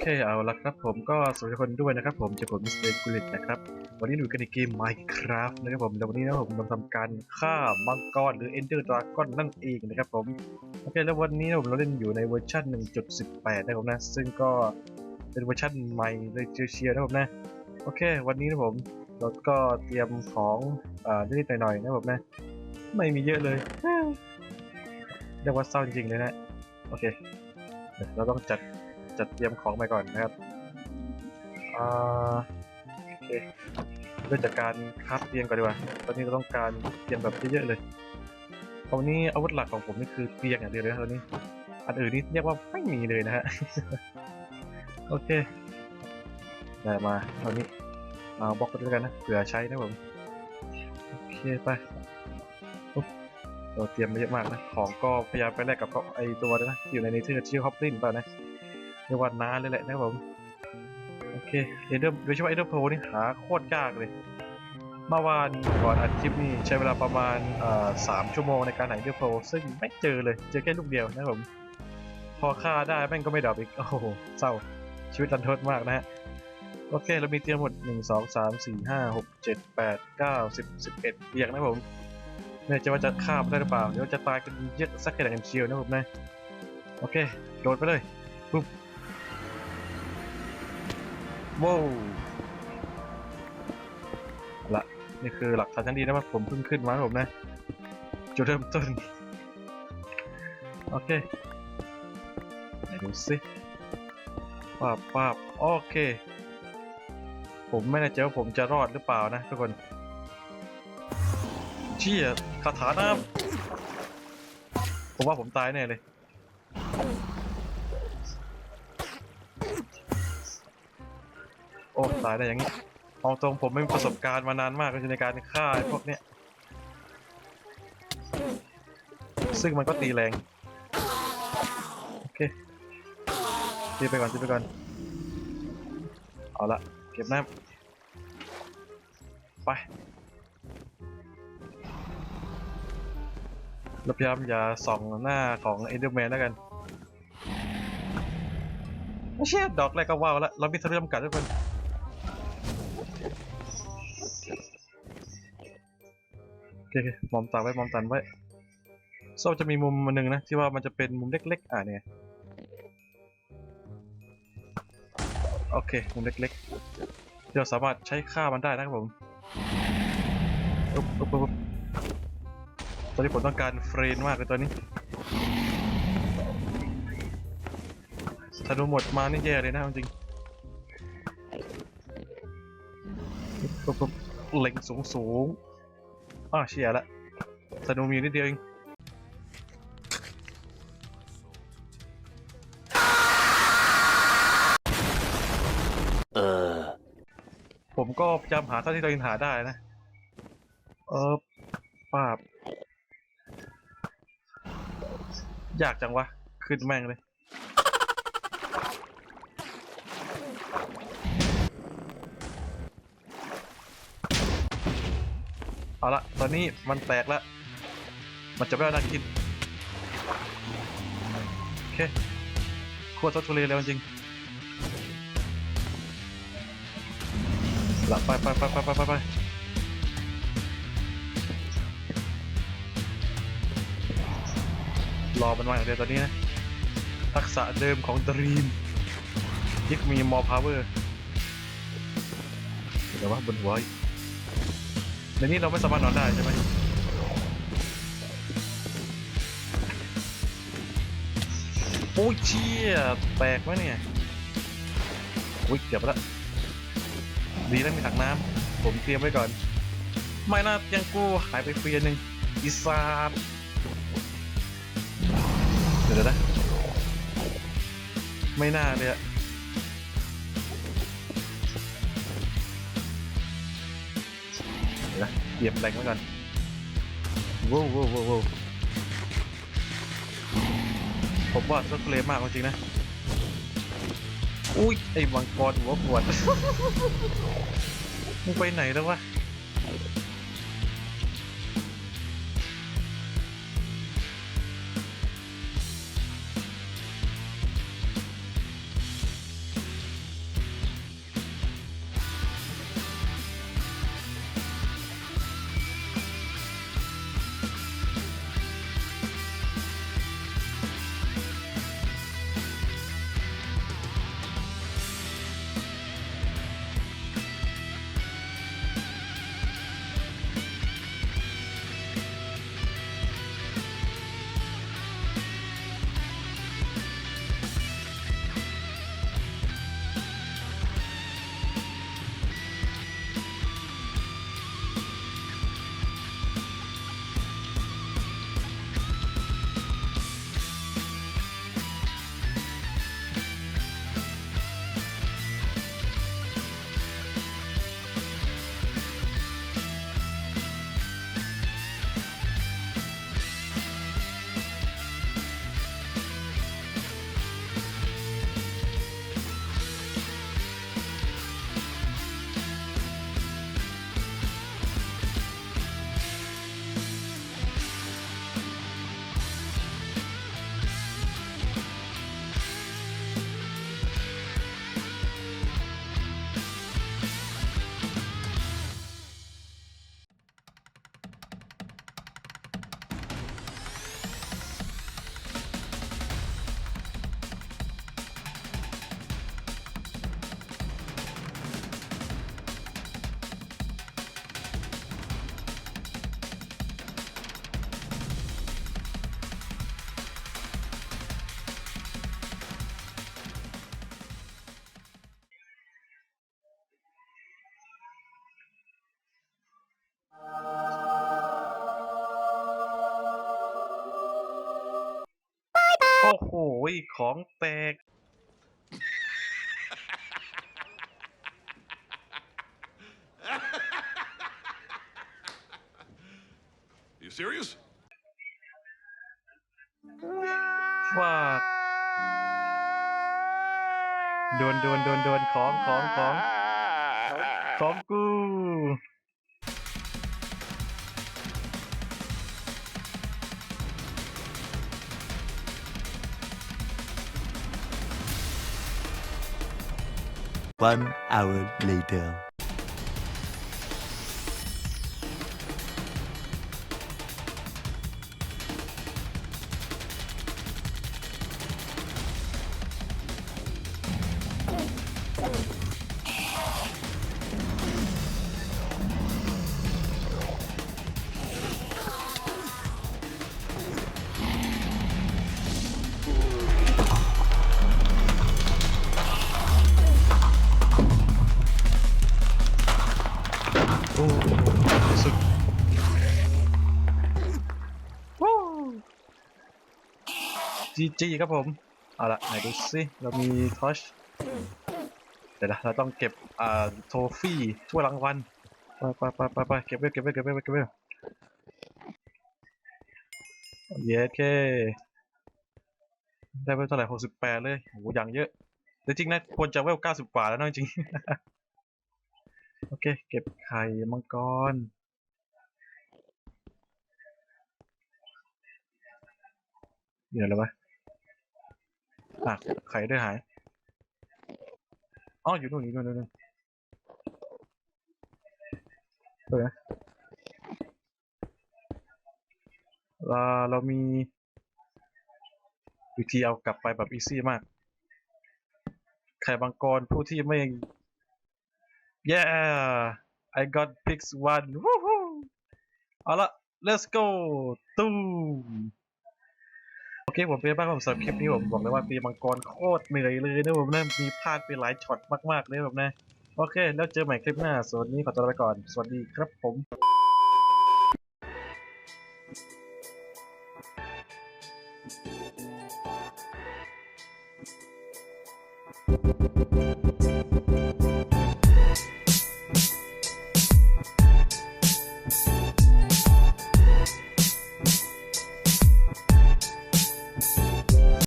เคเอาละครับผมก็สวัสดีคนด้วยนะครับผมจะผมมิสเตอร์กุลิตนะครับ วันนี้อยู่กันในเกม Minecraft นะครับผมแต่วันนี้นะผมเราทำการฆ่ามังกรหรือ Ender Dragon นั่นเองนะครับผมโอเคแล้ววันนี้นะผมเราเล่นอยู่ในเวอร์ชัน1.18 นะครับผมนะ ซึ่งก็เป็นเวอร์ชันใหม่เลยเชียร์นะครับผมนะ โอเค วันนี้นะผมเราก็เตรียมของอ่านิดๆหน่อยๆนะครับผมนะ ไม่มีเยอะเลยเรียกว่าเศร้าจริงๆเลยนะ โอเคเราต้องจัด จัดเตรียมของไปก่อนนะครับอ่าโอเคเริ่มจากการคราฟเตียงก่อนดีกว่า ตอนนี้เราต้องการเตียงแบบเยอะๆเลยตอนนี้อาวุธหลักของผมนี่คือเตียงอย่างเดียวเลยนะตอนนี้ อันอื่นนี่เรียกว่าไม่มีเลยนะฮะ โอเค ได้มาตอนนี้เอาบล็อกไปด้วยกันนะเผื่อใช้นะผม โอเคไปเราเตรียมมาเยอะมากนะ ของก็พยายามไปแลกกับไอตัวนะที่อยู่ในนี้ที่ชื่อฮอปลินป่ะนะ เรียกว่านานเลยแหละนะครับผมโอเคเอเดอร์โดยเฉพาะเอเดอร์โพนี่หาโคตรยากเลยเมื่อวานก่อนอัดคลิปนี่ใช้เวลาประมาณสามชั่วโมงในการหาเอเดอร์โพซึ่งไม่เจอเลยเจอแค่ลูกเดียวนะครับผมพอฆ่าได้แม่งก็ไม่ดรอปอีกโอ้โหเศร้าชีวิตรันทดมากนะฮะโอเค เรามีเตียงหมด 1 2 3 4 5 6 7 8 9 10 11เตียงนะผมไม่แน่ใจะว่าจะฆ่ามันได้หรือเปล่า เดี๋ยวจะตายกันเยอะสักแค่ไหนกันเชียวนะผมนะ โอเค โดดไปเลยปุ๊บ ว้าวละนี่คือหลักฐานชั้นดีนะว่าผมเพิ่งขึ้นมาผมนะ จุดเริ่มต้น โอเคไหนดูสิป้าบป้าบโอเค ผมไม่แน่ใจว่าผมจะรอดหรือเปล่านะทุกคนเชี่ยคาถาน้ำผมว่าผมตายแน่เลย อ้ตายได้อย่างนี้เอาตรงผมไม่มีประสบการณ์มานานมากเลยในการฆ่าไอ้พวกเนี้ยซึ่งมันก็ตีแรงโอเคตีไปก่อนตีไปก่อนเอาละเก็บน้ำไปเราพยายามอย่าส่องหน้าของเอเดอร์แมนแล้วกันไม่ใช่ดอกแรกก็ว้าวแล้วเรามีทะเลจำกัดทุกคน โอเคมอมตาไว้มอมตันไว้ซ่จะมีมุมมันหนึ่งนะ ที่ว่ามันจะเป็นมุมเล็กๆ อะเนี่ย โอเค มุมเล็กๆที่เราสามารถใช้ฆ่ามันได้นะครับผมอุ๊บอุ๊บอุ๊บอุ๊บตอนนี้ผมต้องการเฟรนมากเลยตอนนี้ธนูหมดมานี่แย่เลยนะจริงๆอุ๊บอุ๊บอุ๊บเล็งสูงสูง อ้าวเชียละธนูมีอยู่นิดเดียวเองเออ ผมก็พยายามหาเท่าที่เรายังหาได้นะ เออป้าบ ยากจังวะ ขึ้นแม่งเลย เอาละตอนนี้มันแตกแล้วมันจะไม่เอาน่ากินโอเคโคตรทุเรศเลยจริงหละไปไปไปไปไปไปไปรอมันมาอย่างเดียวตอนนี้นะทักษะเดิมของดรีมยิกมีมอพาวเวอร์เดี๋ยวว่าบนหัว ในนี้เราไม่สามารถนอนได้ใช่ไหมโอ้ยเชี่ยแตกไหมเนี่ยอุ้ยเกือบล้วดีแล้วมีถังน้ำผมเตรียมไว้ก่อน ไม่น่ายังกูหายไปเฟียหนึ่งอีสานเดี๋ยวนะไม่น่าเลยอะ นะเตรียมแรงไว้ก่อนว้าวว้าวว้าวว้าวผมว่าก็เลมากจริงๆนะ อุ้ยไอ้มังกรหัวปวด มึงไปไหนแล้ววะ โหของแตก You serious? ว่าดวนดวนดวนดวนของของของของกู One hour later. จีครับผม เอาละไหนดูสิเรามีทอชเดี๋ยวนะเราต้องเก็บอ่าโทฟี่ถ้วยรางวัลไปไปไปไปไปเก็บไว้เก็บไว้เก็บไว้เก็บไว้เย้เคได้ไปเท่าไหร่หกสิบแปดเลยโหอย่างเยอะแต่จริงนะควรจะเวลเก้าสิบกว่าแล้วนะจริงโอเค เก็บไข่มังกรเดี๋ยวอะไรว อะไข่ด้วยหายอ๋ออยู่นู่นอยู่นู่นนู่นเออเราเรามีวิธีเอากลับไปแบบอีซี่มาก ไข่มังกรผู้ที่ไม่ Yeah I got picks one Woohoo เอาละ let's go ตูม โอเคผมเป็นบ้างผมสำหรับคลิปนี้ผมบอกเลยว่าตีมังกรโคตรเหนื่อยเลยนะผมนะมีพลาดไปหลายช็อตมากๆเลยผมนะโอเค แล้วเจอใหม่คลิปหน้าส่วนนี้ขอตัวไปก่อน สวัสดีครับผม